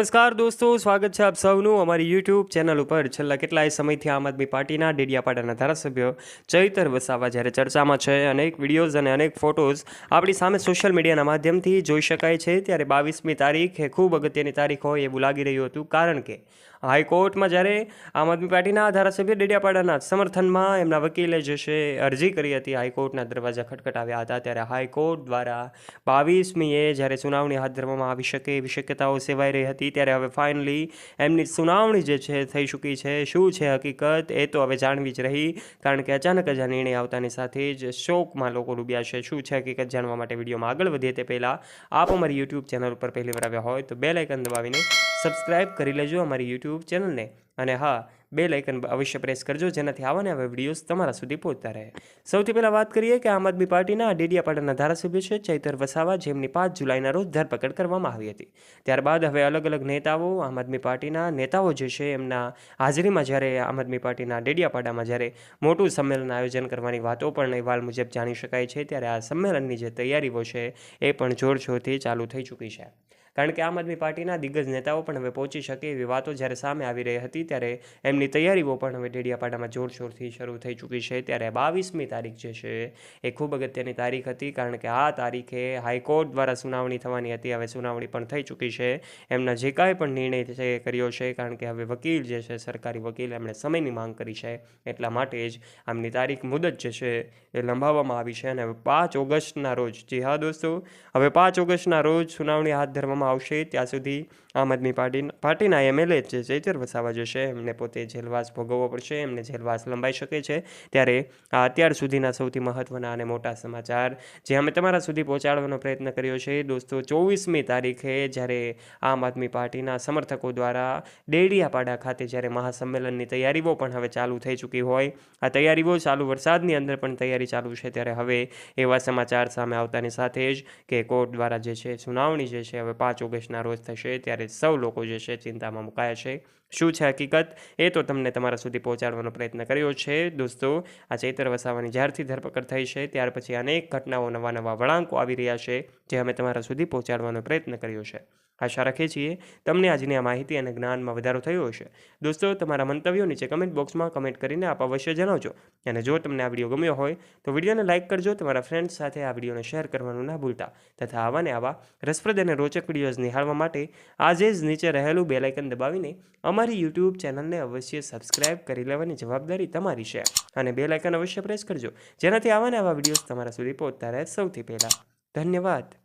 નમસ્કાર દોસ્તો, સ્વાગત છે આપ સૌનું અમારી યુટ્યુબ ચેનલ ઉપર. છેલ્લા કેટલાય સમયથી આમ આદમી પાર્ટીના ડેડિયાપાડાના ધારાસભ્ય ચૈતર વસાવા જ્યારે ચર્ચામાં છે, અનેક વિડીયોઝ અને અનેક ફોટોઝ આપણી સામે સોશિયલ મીડિયાના માધ્યમથી જોઈ શકાય છે. ત્યારે બાવીસમી તારીખ એ ખૂબ અગત્યની તારીખ હોય એવું લાગી રહ્યું હતું. કારણ કે હાઈકોર્ટમાં જ્યારે આમ આદમી પાર્ટીના ધારાસભ્ય ડેડિયાપાડાના સમર્થનમાં એમના વકીલે જે છે અરજી કરી હતી, હાઈકોર્ટના દરવાજા ખટખટાવ્યા હતા. ત્યારે હાઈકોર્ટ દ્વારા બાવીસમીએ જ્યારે સુનાવણી હાથ ધરવામાં આવી શકે એવી શક્યતાઓ સેવાઈ રહી હતી. ત્યારે હવે ફાઇનલી એમની સુનાવણી જે છે થઈ ચૂકી છે. શું છે હકીકત? એ તો હવે જાણવી જ રહી, કારણ કે અચાનક જ આ નિર્ણય આવતાની સાથે જ શોકમાં લોકો ડૂબ્યા છે. શું છે હકીકત? જાણવા માટે વિડીયોમાં આગળ વધીએ તે પહેલાં આપ અમારી યુટ્યુબ ચેનલ ઉપર પહેલી વાર આવ્યા હોય તો બે લાઇકન દબાવીને સબસ્ક્રાઇબ કરી લેજો અમારી યુટ્યુબ ચેનલને અને હા બે લાઇકન અવશ્ય પ્રેસ કરજો, જેનાથી આવાને આવા વિડીયોઝ તમારા સુધી પહોંચતા રહે. સૌથી પહેલાં વાત કરીએ કે આમ આદમી પાર્ટીના ડેડિયાપાડાના ધારાસભ્ય છે, ચૈતર વસાવા, જેમની પાંચ જુલાઈના રોજ ધરપકડ કરવામાં આવી હતી. ત્યારબાદ હવે અલગ અલગ નેતાઓ, આમ આદમી પાર્ટીના નેતાઓ જે છે, એમના હાજરીમાં જ્યારે આમ આદમી પાર્ટીના ડેડિયાપાડામાં જ્યારે મોટું સંમેલન આયોજન કરવાની વાતો પણ અહેવાલ મુજબ જાણી શકાય છે, ત્યારે આ સંમેલનની જે તૈયારીઓ છે, એ પણ જોરશોરથી ચાલુ થઈ ચૂકી છે. કારણ કે આમ આદમી પાર્ટીના દિગ્ગજ નેતાઓ પણ હવે પહોંચી શકે એવી વાતો જ્યારે સામે આવી રહી હતી, ત્યારે એમની તૈયારીઓ પણ હવે ડેડિયાપાડામાં જોરશોરથી શરૂ થઈ ચૂકી છે. ત્યારે બાવીસમી તારીખ જે છે, એ ખૂબ અગત્યની તારીખ હતી, કારણ કે આ તારીખે હાઈકોર્ટ દ્વારા સુનાવણી થવાની હતી. હવે સુનાવણી પણ થઈ ચૂકી છે. એમના જે કાંઈ પણ નિર્ણય છે, એ કર્યો છે, કારણ કે હવે વકીલ જે છે, સરકારી વકીલ, એમણે સમયની માંગ કરી છે. એટલા માટે જ આમની તારીખ મુદત જે છે, એ લંબાવવામાં આવી છે. અને હવે પાંચ ઓગસ્ટના રોજ, જી હા દોસ્તો, હવે પાંચ ઓગસ્ટના રોજ સુનાવણી હાથ ધરવામાં આવશે ત્યાં સુધી આમ આદમી પાર્ટી પાર્ટીના એમએલએ જે ચૈતર વસાવા જે છે એમને પોતે જેલવાસ ભોગવવો પડશે. એમને જેલવાસ લંબાઈ શકે છે. ત્યારે આ અત્યાર સુધીના સૌથી મહત્ત્વના અને મોટા સમાચાર, જે અમે તમારા સુધી પહોંચાડવાનો પ્રયત્ન કર્યો છે. દોસ્તો, ચોવીસમી તારીખે જ્યારે આમ આદમી પાર્ટીના સમર્થકો દ્વારા ડેડિયાપાડા ખાતે જ્યારે મહાસંમેલનની તૈયારીઓ પણ હવે ચાલુ થઈ ચૂકી હોય, આ તૈયારીઓ ચાલુ વરસાદની અંદર પણ તૈયારી ચાલુ છે. ત્યારે હવે એવા સમાચાર સામે આવતાની સાથે જ કે કોર્ટ દ્વારા જે છે, સુનાવણી જે છે, હવે પાંચ ઓગસ્ટના રોજ થશે. ત્યારે સૌ લોકો જે છે ચિંતામાં મુકાયા છે. શું છે હકીકત? એ તો તમને તમારા સુધી પહોંચાડવાનો પ્રયત્ન કર્યો છે. દોસ્તો, આ ચૈતર વસાવાની જ્યારથી ધરપકડ થઈ છે, ત્યાર પછી અનેક ઘટનાઓ નવા નવા વળાંકો આવી રહ્યા છે, જે અમે તમારા સુધી પહોંચાડવાનો પ્રયત્ન કર્યો છે. આશા રાખીએ છીએ તમને આજની આ માહિતી અને જ્ઞાનમાં વધારો થયો હશે. દોસ્તો, તમારા મંતવ્યો નીચે કમેન્ટ બોક્સમાં કમેન્ટ કરીને આપ અવશ્ય જણાવજો. અને જો તમને આ વીડિયો ગમ્યો હોય, તો વિડીયોને લાઇક કરજો, તમારા ફ્રેન્ડ્સ સાથે આ વિડીયોને શેર કરવાનું ના ભૂલતા. તથા આવા ને આવા રસપ્રદ અને રોચક વિડીયોઝ નિહાળવા માટે આજે જ નીચે રહેલું બેલાઇકન દબાવીને અમારી યુટ્યુબ ચેનલને અવશ્ય સબસ્ક્રાઇબ કરી લેવાની જવાબદારી તમારી છે. અને બેલાઇકન અવશ્ય પ્રેસ કરજો, જેનાથી આવા ને આવા વિડીયોઝ તમારા સુધી પહોંચતા રહે સૌથી પહેલાં. ધન્યવાદ.